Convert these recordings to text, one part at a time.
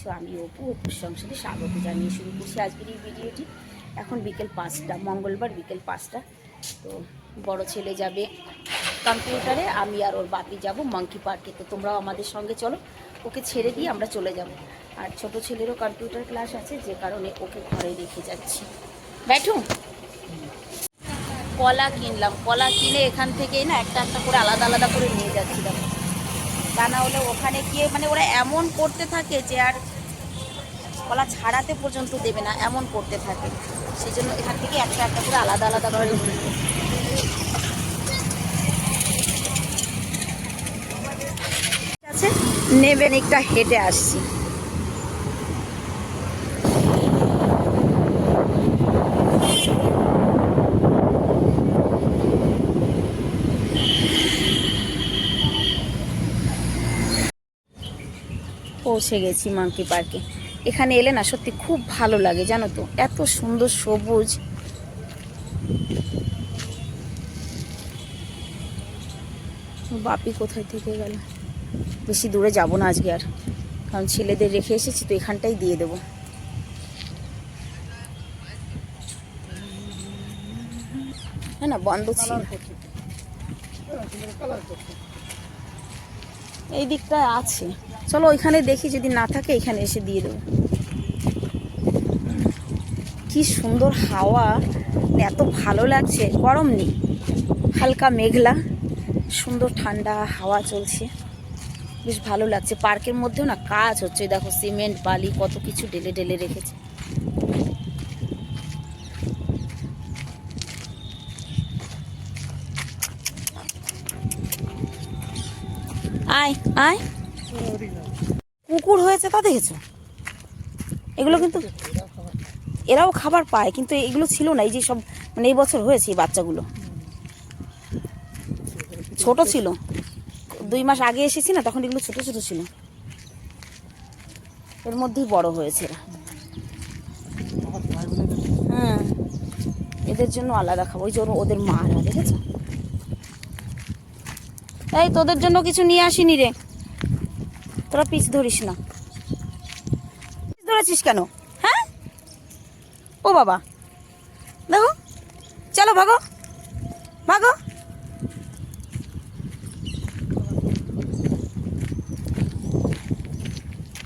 দেখছ আমি অপু, অপুর সংসারে স্বাগত জানিয়ে শুরু করছি আজকের এই ভিডিওটি। এখন বিকেল পাঁচটা, মঙ্গলবার বিকেল পাঁচটা। তো বড় ছেলে যাবে কম্পিউটারে, আমি আর ওর বাপি যাব মাঙ্কি পার্কে তো তোমরাও আমাদের সঙ্গে চলো, ওকে ছেড়ে দিয়ে আমরা চলে যাব। আর ছোট ছেলেরও কম্পিউটার ক্লাস আছে, যে কারণে ওকে ঘরে রেখে যাচ্ছি। ব্যাঠু কলা কিনলাম, কলা কিনে এখান থেকেই না একটা একটা করে আলাদা আলাদা করে নিয়ে যাচ্ছিলাম তা না হলে ওখানে গিয়ে মানে ওরা এমন করতে থাকে যে আর কলা ছাড়াতে পর্যন্ত দেবে না, এমন করতে থাকে। সেই জন্য এখান থেকে একটা একটা করে আলাদা আলাদা করে আছে নেবেন একটা হেঁটে আসছি। পৌঁছে গেছি মাঙ্কি পার্কে। এখানে এলে না সত্যি খুব ভালো লাগে, জানো তো? এত সুন্দর সবুজ। বাপি কোথায় থেকে গেল? বেশি দূরে যাব না আজকে আর। কারণ ছেলেদের রেখে এসেছি, তো এখানটাই দিয়ে দেবো। হ্যাঁ না, বন্ধ ছিল। এই দিকটা আছে। চলো ওইখানে দেখি, যদি না থাকে এখানে এসে দিয়ে দেবো। কি সুন্দর হাওয়া। এত ভালো লাগছে, গরম নেই। হালকা মেঘলা, সুন্দর ঠান্ডা হাওয়া চলছে। বেশ ভালো লাগছে। পার্কের মধ্যেও না কাজ হচ্ছে। দেখো সিমেন্ট, বালি, কত কিছু ঢেলে ঢেলে রেখেছে। আয় আয়। কুকুর হয়েছে তা দেখেছ? এগুলো কিন্তু এরাও খাবার পায়, কিন্তু এগুলো ছিল না, এই যে সব মানে এই বছর হয়েছে এই বাচ্চাগুলো। ছোট ছিল। দুই মাস আগে এসেছি না, তখন এগুলো ছোট ছোট ছিল। এর মধ্যেই বড় হয়েছে এরা। হ্যাঁ এদের জন্য আলাদা খাব ওই জন্য ওদের মা দেখেছ? এই, তোদের জন্য কিছু নিয়ে আসিনি রে। তোরা পিচ ধরিস না। ধরেছিস কেন? হ্যাঁ? ও বাবা। দেখো, চলো ভাগো। ভাগো।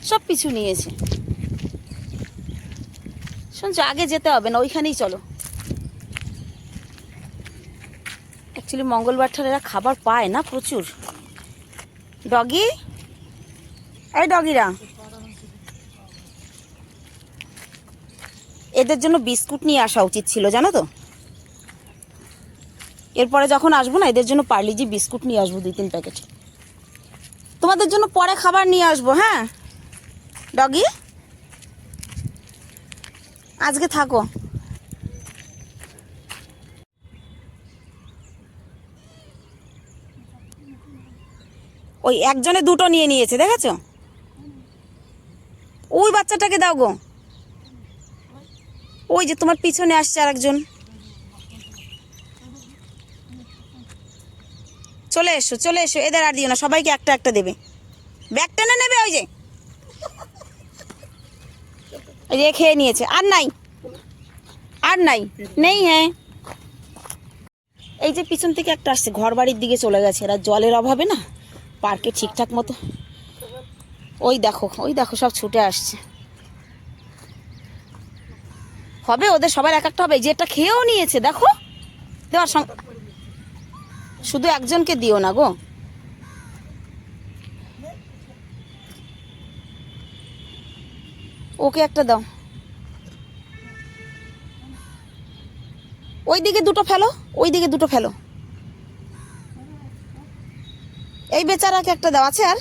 সব পিছু নিয়েছে। শুনছো, আগে যেতে হবে না, ওইখানেই চলো। অ্যাকচুয়ালি মঙ্গলবার ঠার এরা খাবার পায় না প্রচুর। ডগি? এই ডগিরা। এদের জন্য বিস্কুট নিয়ে আসা উচিত ছিল, জানো তো? এরপরে যখন আসব না, এদের জন্য পার্লিজি বিস্কুট নিয়ে আসব দুই তিন প্যাকেট। তোমাদের জন্য পরে খাবার নিয়ে আসব হ্যাঁ? ডগি? আজকে থাকো। ওই একজনে দুটো নিয়ে নিয়েছে, দেখেছ? ওই বাচ্চাটাকে দাও গো। ওই যে তোমার পিছনে আসছে আরেকজন। চলে এসো চলে এসো, এদের আর দিও না, সবাইকে একটা একটা দেবে। ব্যাগ টেনে নেবে ওই যে? খেয়ে নিয়েছে, আর নাই। আর নাই, নেই হ্যাঁ। এই যে পিছন থেকে একটা আসছে ঘর বাড়ির দিকে চলে গেছে, এরা জলের অভাবে না? পার্কে ঠিকঠাক মতো। ওই দেখো ওই দেখো সব ছুটে আসছে। হবে ওদের সবার এক একটা হবে যে এটা খেয়েও নিয়েছে, দেখো। দেওয়ার সঙ্গে শুধু একজনকে দিও না গো। ওকে একটা দাও। ওই দিকে দুটো ফেলো ওই দিকে দুটো ফেলো। এই বেচারাকে একটা দেওয়া আছে আর?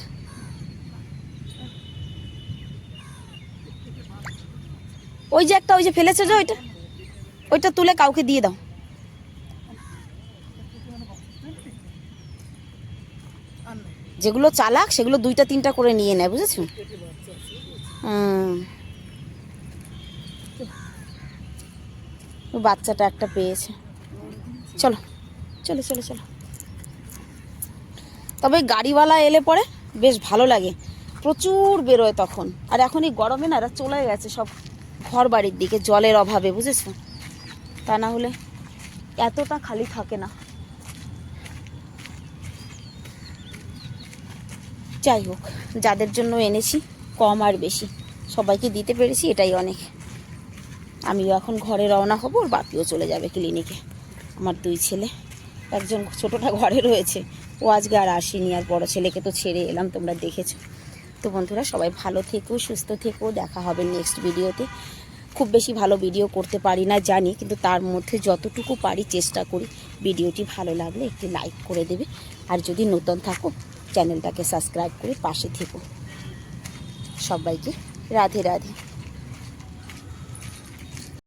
ওই যে একটা, ওই যে ফেলেছে যে ওইটা? ওইটা তুলে কাউকে দিয়ে দাও। যেগুলো চালাক, সেগুলো দুইটা, তিনটা করে নিয়ে নেয়, বুঝেছ? বাচ্চাটা একটা পেয়েছে। চলো চলো চলো চলো। তবে গাড়িওয়ালা এলে পরে বেশ ভালো লাগে। প্রচুর বেরোয় তখন। আর এখন এই গরমে না এরা চলে গেছে সব ঘর বাড়ির দিকে, জলের অভাবে, বুঝেছ? তা না হলে এতটা খালি থাকে না। যাই হোক, যাদের জন্য এনেছি কম আর বেশি। সবাইকে দিতে পেরেছি, এটাই অনেক। আমিও এখন ঘরে রওনা হব ওর বাপিও চলে যাবে ক্লিনিকে। আমার দুই ছেলে, একজন ছোটোটা ঘরে রয়েছে। ও আজকে আর আসেনি, আর বড়ো ছেলেকে তো ছেড়ে এলাম, তোমরা দেখেছ। তো বন্ধুরা, সবাই ভালো থেকো, সুস্থ থেকো, দেখা হবে নেক্সট ভিডিওতে খুব বেশি ভালো ভিডিও করতে পারি না, জানি, কিন্তু তার মধ্যে যতটুকু পারি চেষ্টা করি। ভিডিওটি ভালো লাগলে একটি লাইক করে দেবে। আর যদি নতুন থাকো চ্যানেলটাকে সাবস্ক্রাইব করে পাশে থেকো। সবাইকে রাধে রাধে।